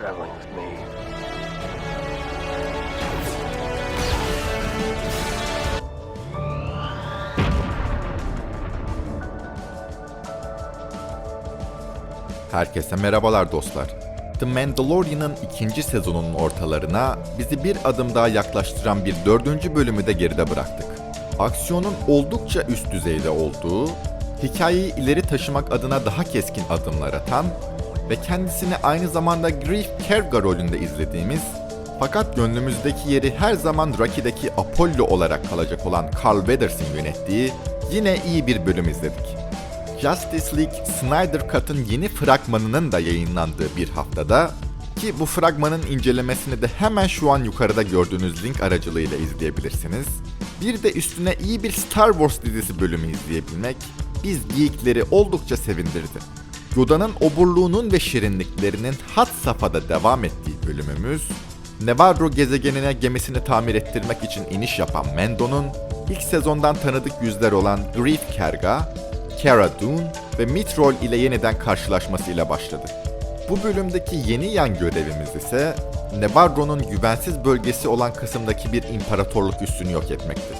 traveling with me. Herkese merhabalar dostlar. The Mandalorian'ın ikinci sezonunun ortalarına bizi bir adım daha yaklaştıran bir dördüncü bölümü de geride bıraktık. Aksiyonun oldukça üst düzeyde olduğu, hikayeyi ileri taşımak adına daha keskin adımlar atan ve kendisini aynı zamanda Grief Karga rolünde izlediğimiz fakat gönlümüzdeki yeri her zaman Rocky'deki Apollo olarak kalacak olan Carl Weathers'ın yönettiği yine iyi bir bölüm izledik. Justice League Snyder Cut'ın yeni fragmanının da yayınlandığı bir haftada ki bu fragmanın incelemesini de hemen şu an yukarıda gördüğünüz link aracılığıyla izleyebilirsiniz. Bir de üstüne iyi bir Star Wars dizisi bölümü izleyebilmek biz geekleri oldukça sevindirdi. Yoda'nın oburluğunun ve şirinliklerinin had safhada devam ettiği bölümümüz, Nevarro gezegenine gemisini tamir ettirmek için iniş yapan Mendo'nun ilk sezondan tanıdık yüzler olan Grief Karga, Cara Dune ve Mitrol ile yeniden karşılaşmasıyla başladı. Bu bölümdeki yeni yan görevimiz ise Nevarro'nun güvensiz bölgesi olan kısımdaki bir imparatorluk üssünü yok etmekti.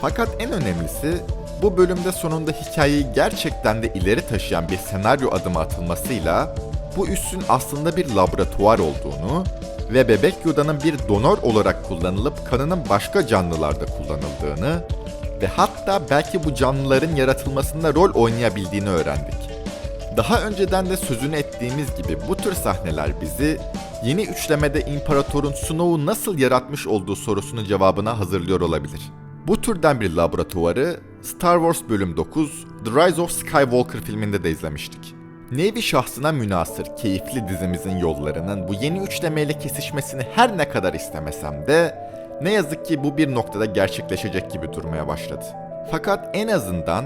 Fakat en önemlisi bu bölümde sonunda hikayeyi gerçekten de ileri taşıyan bir senaryo adımı atılmasıyla bu üssün aslında bir laboratuvar olduğunu ve bebek Yoda'nın bir donör olarak kullanılıp kanının başka canlılarda kullanıldığını ve hatta belki bu canlıların yaratılmasında rol oynayabildiğini öğrendik. Daha önceden de sözünü ettiğimiz gibi bu tür sahneler bizi yeni üçlemede imparatorun Snow'u nasıl yaratmış olduğu sorusunun cevabına hazırlıyor olabilir. Bu türden bir laboratuvarı Star Wars Bölüm 9 The Rise of Skywalker filminde de izlemiştik. Nevi şahsına münasır keyifli dizimizin yollarının bu yeni üçlemeyle kesişmesini her ne kadar istemesem de ne yazık ki bu bir noktada gerçekleşecek gibi durmaya başladı. Fakat en azından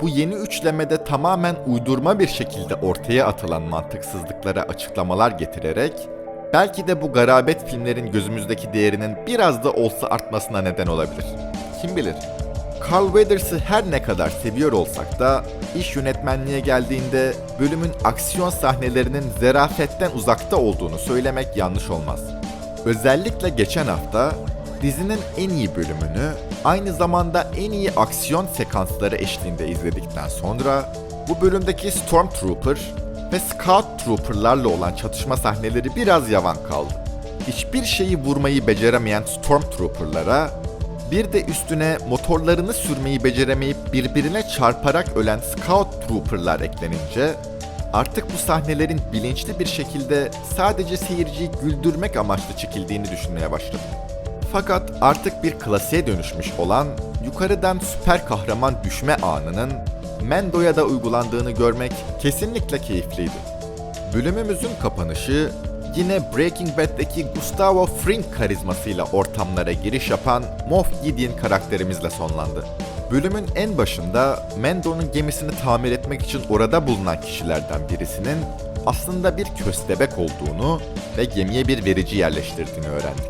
bu yeni üçlemede tamamen uydurma bir şekilde ortaya atılan mantıksızlıklara açıklamalar getirerek belki de bu garabet filmlerin gözümüzdeki değerinin biraz da olsa artmasına neden olabilir. Kim bilir? Carl Weathers'ı her ne kadar seviyor olsak da iş yönetmenliğe geldiğinde bölümün aksiyon sahnelerinin zerafetten uzakta olduğunu söylemek yanlış olmaz. Özellikle geçen hafta dizinin en iyi bölümünü aynı zamanda en iyi aksiyon sekansları eşliğinde izledikten sonra bu bölümdeki Stormtrooper ve Scout Trooper'larla olan çatışma sahneleri biraz yavan kaldı. Hiçbir şeyi vurmayı beceremeyen Stormtrooper'lara bir de üstüne motorlarını sürmeyi beceremeyip birbirine çarparak ölen Scout Trooper'lar eklenince artık bu sahnelerin bilinçli bir şekilde sadece seyirciyi güldürmek amaçlı çekildiğini düşünmeye başladım. Fakat artık bir klasiğe dönüşmüş olan yukarıdan süper kahraman düşme anının Mendo'ya da uygulandığını görmek kesinlikle keyifliydi. Bölümümüzün kapanışı yine Breaking Bad'deki Gustavo Fring karizmasıyla ortamlara giriş yapan Moff Gideon karakterimizle sonlandı. Bölümün en başında Mendo'nun gemisini tamir etmek için orada bulunan kişilerden birisinin aslında bir köstebek olduğunu ve gemiye bir verici yerleştirdiğini öğrendik.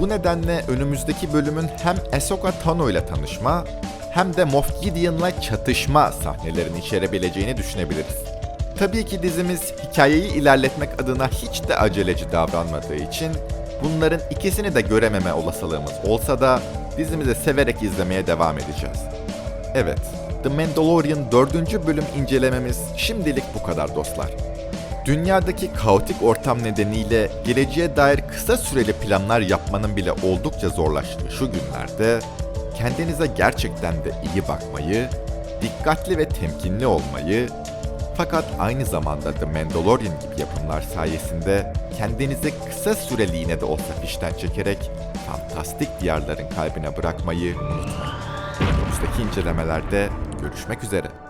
Bu nedenle önümüzdeki bölümün hem Ahsoka Tano ile tanışma hem de Moff Gideon'la çatışma sahnelerini içerebileceğini düşünebiliriz. Tabii ki dizimiz hikayeyi ilerletmek adına hiç de aceleci davranmadığı için bunların ikisini de görememe olasılığımız olsa da dizimizi severek izlemeye devam edeceğiz. Evet, The Mandalorian 4. bölüm incelememiz şimdilik bu kadar dostlar. Dünyadaki kaotik ortam nedeniyle geleceğe dair kısa süreli planlar yapmanın bile oldukça zorlaştığı şu günlerde kendinize gerçekten de iyi bakmayı, dikkatli ve temkinli olmayı fakat aynı zamanda The Mandalorian gibi yapımlar sayesinde kendinizi kısa süreliğine de olsa fişten çekerek fantastik diyarların kalbine bırakmayı unutmayın. Önümüzdeki incelemelerde görüşmek üzere.